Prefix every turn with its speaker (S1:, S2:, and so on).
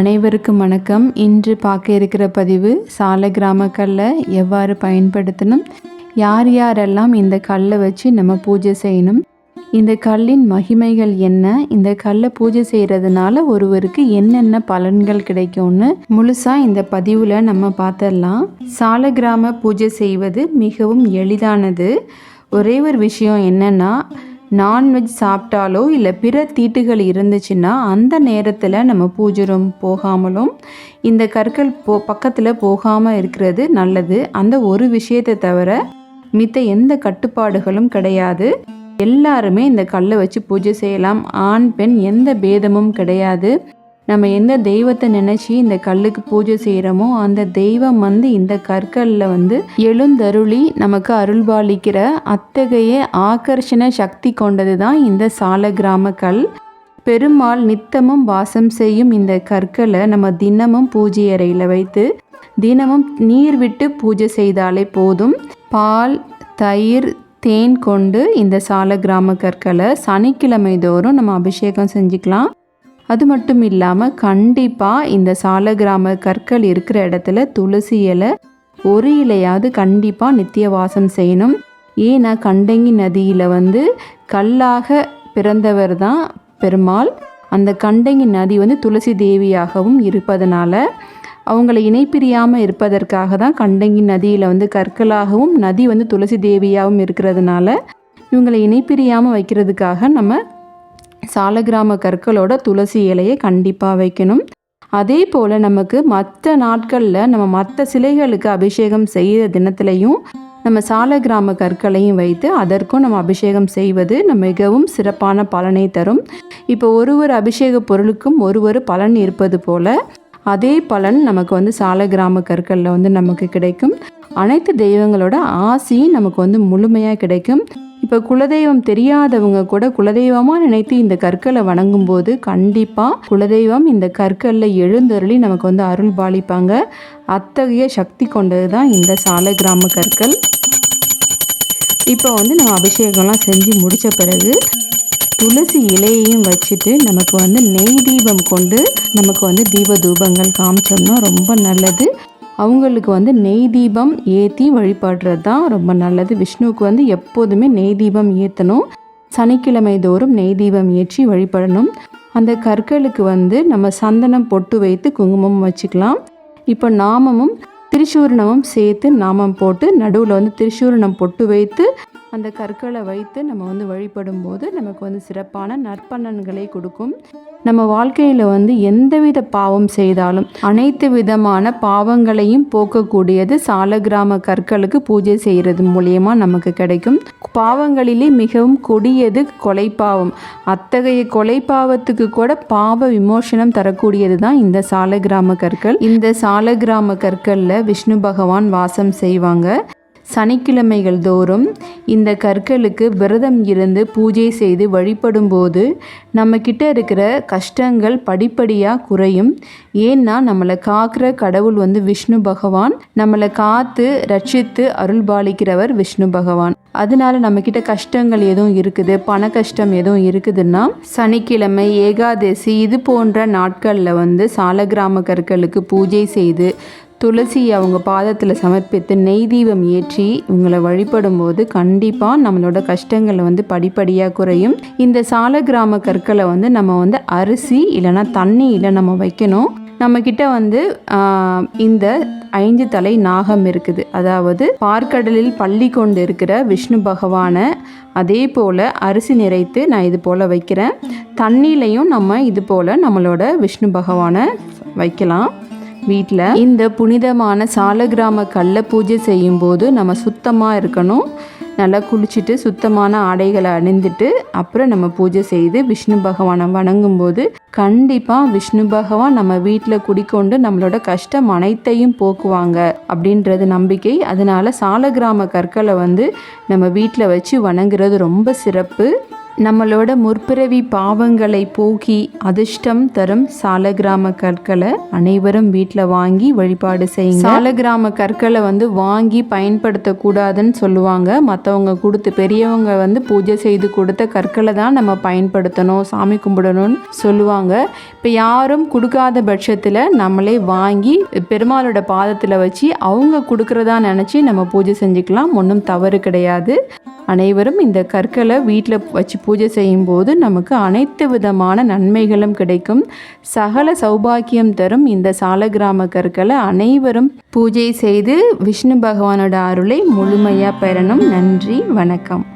S1: அனைவருக்கும் வணக்கம். இன்று பார்க்க இருக்கிற பதிவு சால கிராம கல்லை எவ்வாறு பயன்படுத்தணும்? யார் யாரெல்லாம் இந்த கல்லை வச்சு நம்ம பூஜை செய்யணும்? இந்த கல்லின் மகிமைகள் என்ன? இந்த கல்லை பூஜை செய்கிறதுனால ஒருவருக்கு என்னென்ன பலன்கள் கிடைக்கும்னு முழுசாக இந்த பதிவில் நம்ம பார்த்துடலாம். சால கிராம பூஜை செய்வது மிகவும் எளிதானது. ஒரே ஒரு விஷயம் என்னென்னா நான்வெஜ் சாப்பிட்டாலோ இல்லை பிற தீட்டுகள் இருந்துச்சுன்னா அந்த நேரத்தில் நம்ம பூஜை ரூம் போகாமலும் இந்த கற்கள் போ பக்கத்தில் போகாமல் இருக்கிறது நல்லது. அந்த ஒரு விஷயத்தை தவிர மித்த எந்த கட்டுப்பாடுகளும் கிடையாது. எல்லாருமே இந்த கல்லை வச்சு பூஜை செய்யலாம். ஆண் பெண் எந்த பேதமும் கிடையாது. நம்ம எந்த தெய்வத்தை நினச்சி இந்த கல்லுக்கு பூஜை செய்கிறோமோ அந்த தெய்வம் வந்து இந்த கற்களில் வந்து எழுந்தருளி நமக்கு அருள்பாலிக்கிற அத்தகைய ஆகர்ஷண சக்தி கொண்டது தான் இந்த சால கிராம கல். பெருமாள் நித்தமும் வாசம் செய்யும் இந்த கற்களை நம்ம தினமும் பூஜை அறையில் வைத்து தினமும் நீர் விட்டு பூஜை செய்தாலே போதும். பால் தயிர் தேன் கொண்டு இந்த சால கிராம கற்களை சனிக்கிழமை தோறும் நம்ம அபிஷேகம் செஞ்சுக்கலாம். அது மட்டும் இல்லாமல் கண்டிப்பாக இந்த சாலகிராம கற்கள் இருக்கிற இடத்துல துளசி இலை ஒரு இலையாவது கண்டிப்பாக நித்திய வாசம் செய்யணும். ஏன்னா கண்டங்கி நதியில் வந்து கல்லாக பிறந்தவர் தான் பெருமாள். அந்த கண்டங்கி நதி வந்து துளசி தேவியாகவும் இருப்பதனால அவங்கள இணைப்பிரியாமல் இருப்பதற்காக தான் கண்டங்கி நதியில் வந்து கற்களாகவும் நதி வந்து துளசி தேவியாகவும் இருக்கிறதுனால இவங்களை இணைப்பிரியாமல் வைக்கிறதுக்காக நம்ம சாலகிராம கற்களோட துளசி இலையை கண்டிப்பாக வைக்கணும். அதே போல் நமக்கு மற்ற நாட்களில் நம்ம மற்ற சிலைகளுக்கு அபிஷேகம் செய்கிற தினத்துலையும் நம்ம சாலகிராம கற்களையும் வைத்து அதற்கும் நம்ம அபிஷேகம் செய்வது நம்ம மிகவும் சிறப்பான பலனை தரும். இப்போ ஒரு ஒரு அபிஷேக பொருளுக்கும் ஒரு ஒரு பலன் இருப்பது போல் அதே பலன் நமக்கு வந்து சாலகிராம கற்களில் வந்து நமக்கு கிடைக்கும். அனைத்து தெய்வங்களோட ஆசையும் நமக்கு வந்து முழுமையாக கிடைக்கும். இப்போ குலதெய்வம் தெரியாதவங்க கூட குலதெய்வமாக நினைத்து இந்த கற்களை வணங்கும்போது கண்டிப்பாக குலதெய்வம் இந்த கற்களில் எழுந்தருளி நமக்கு வந்து அருள் பாலிப்பாங்க. அத்தகைய சக்தி கொண்டது தான் இந்த சால கிராம கற்கள். இப்போ வந்து நம்ம அபிஷேகம்லாம் செஞ்சு முடித்த பிறகு துளசி இலையையும் வச்சுட்டு நமக்கு வந்து நெய் தீபம் கொண்டு நமக்கு வந்து தீப தூபங்கள் காமிச்சோம்னா ரொம்ப நல்லது. அவங்களுக்கு வந்து நெய் தீபம் ஏற்றி வழிபடுறது தான் ரொம்ப நல்லது. விஷ்ணுவுக்கு வந்து எப்போதுமே நெய் தீபம் ஏற்றணும் சனிக்கிழமை தோறும் நெய் தீபம் ஏற்றி வழிபடணும். அந்த கற்களுக்கு வந்து நம்ம சந்தனம் பொட்டு வைத்து குங்குமம் வச்சுக்கலாம். இப்போ நாமமும் திரிசூரணமும் சேர்த்து நாமம் போட்டு நடுவில் வந்து திரிசூரணம் பொட்டு வைத்து அந்த கற்களை வைத்து நம்ம வந்து வழிபடும் போது நமக்கு வந்து சிறப்பான நற்பலன்களை கொடுக்கும். நம்ம வாழ்க்கையில் வந்து எந்தவித பாவம் செய்தாலும் அனைத்து விதமான பாவங்களையும் போக்கக்கூடியது சாலகிராம கற்களுக்கு பூஜை செய்கிறது மூலியமாக நமக்கு கிடைக்கும். பாவங்களிலே மிகவும் கொடியது கொலை பாவம் அத்தகைய கொலை பாவத்துக்கு கூட பாவ விமோசனம் தரக்கூடியது தான் இந்த சாலகிராம கற்கள். இந்த சால கிராம கற்களில் விஷ்ணு பகவான் வாசம் செய்வாங்க. சனிக்கிழமைகள் தோறும் இந்த கற்களுக்கு விரதம் இருந்து பூஜை செய்து வழிபடும்போது நம்மக்கிட்ட இருக்கிற கஷ்டங்கள் படிப்படியாக குறையும். ஏன்னா நம்மளை காக்கிற கடவுள் வந்து விஷ்ணு பகவான். நம்மளை காத்து ரட்சித்து அருள் பாலிக்கிறவர் விஷ்ணு பகவான். அதனால நம்மக்கிட்ட கஷ்டங்கள் எதுவும் இருக்குது பண கஷ்டம் எதுவும் இருக்குதுன்னா சனிக்கிழமை ஏகாதசி இது போன்ற நாட்களில் வந்து சாலகிராம கற்களுக்கு பூஜை செய்து துளசி அவங்க பாதத்தில் சமர்ப்பித்து நெய் தீபம் ஏற்றி இவங்களை வழிபடும் போது கண்டிப்பாக நம்மளோட கஷ்டங்களை வந்து படிப்படியாக குறையும். இந்த சால கிராம கற்களை வந்து நம்ம வந்து அரிசி இல்லைன்னா தண்ணியில் நம்ம வைக்கணும். நம்மக்கிட்ட வந்து இந்த ஐந்து தலை நாகம் இருக்குது. அதாவது பார்க்கடலில் பள்ளி கொண்டு இருக்கிற விஷ்ணு பகவானை அதே போல் அரிசி நிறைத்து நான் இது போல் வைக்கிறேன். தண்ணியிலையும் நம்ம இது போல் நம்மளோட விஷ்ணு பகவானை வைக்கலாம். வீட்டில் இந்த புனிதமான சாலகிராம கல்லை பூஜை செய்யும்போது நம்ம சுத்தமாக இருக்கணும். நல்லா குளிச்சுட்டு சுத்தமான ஆடைகளை அணிந்துட்டு அப்புறம் நம்ம பூஜை செய்து விஷ்ணு பகவானை வணங்கும்போது கண்டிப்பாக விஷ்ணு பகவான் நம்ம வீட்டில் குடிக்கொண்டு நம்மளோட கஷ்டம் அனைத்தையும் போக்குவாங்க அப்படின்றது நம்பிக்கை. அதனால சாலகிராம கற்களை வந்து நம்ம வீட்டில் வச்சு வணங்குறது ரொம்ப சிறப்பு. நம்மளோட முற்பிறவி பாவங்களை போக்கி அதிர்ஷ்டம் தரும் சாலகிராம கற்களை அனைவரும் வீட்டில் வாங்கி வழிபாடு செய்யுங்க. சாலகிராம கற்களை வந்து வாங்கி பயன்படுத்தக்கூடாதுன்னு சொல்லுவாங்க. மற்றவங்க கொடுத்து பெரியவங்க வந்து பூஜை செய்து கொடுத்த கற்களை தான் நம்ம பயன்படுத்தணும் சாமி கும்பிடணும்னு சொல்லுவாங்க. இப்போ யாரும் கொடுக்காத பட்சத்தில் நம்மளே வாங்கி பெருமாளோட பாதத்தில் வச்சு அவங்க கொடுக்குறதா நினச்சி நம்ம பூஜை செஞ்சுக்கலாம். ஒன்றும் தவறு கிடையாது. அனைவரும் இந்த கற்களை வீட்டில் வச்சு பூஜை செய்யும்போது நமக்கு அனைத்து விதமான நன்மைகளும் கிடைக்கும். சகல சௌபாக்கியம் தரும் இந்த சாலகிராம கற்களை அனைவரும் பூஜை செய்து விஷ்ணு பகவானோட அருளை முழுமையாக பெறணும். நன்றி வணக்கம்.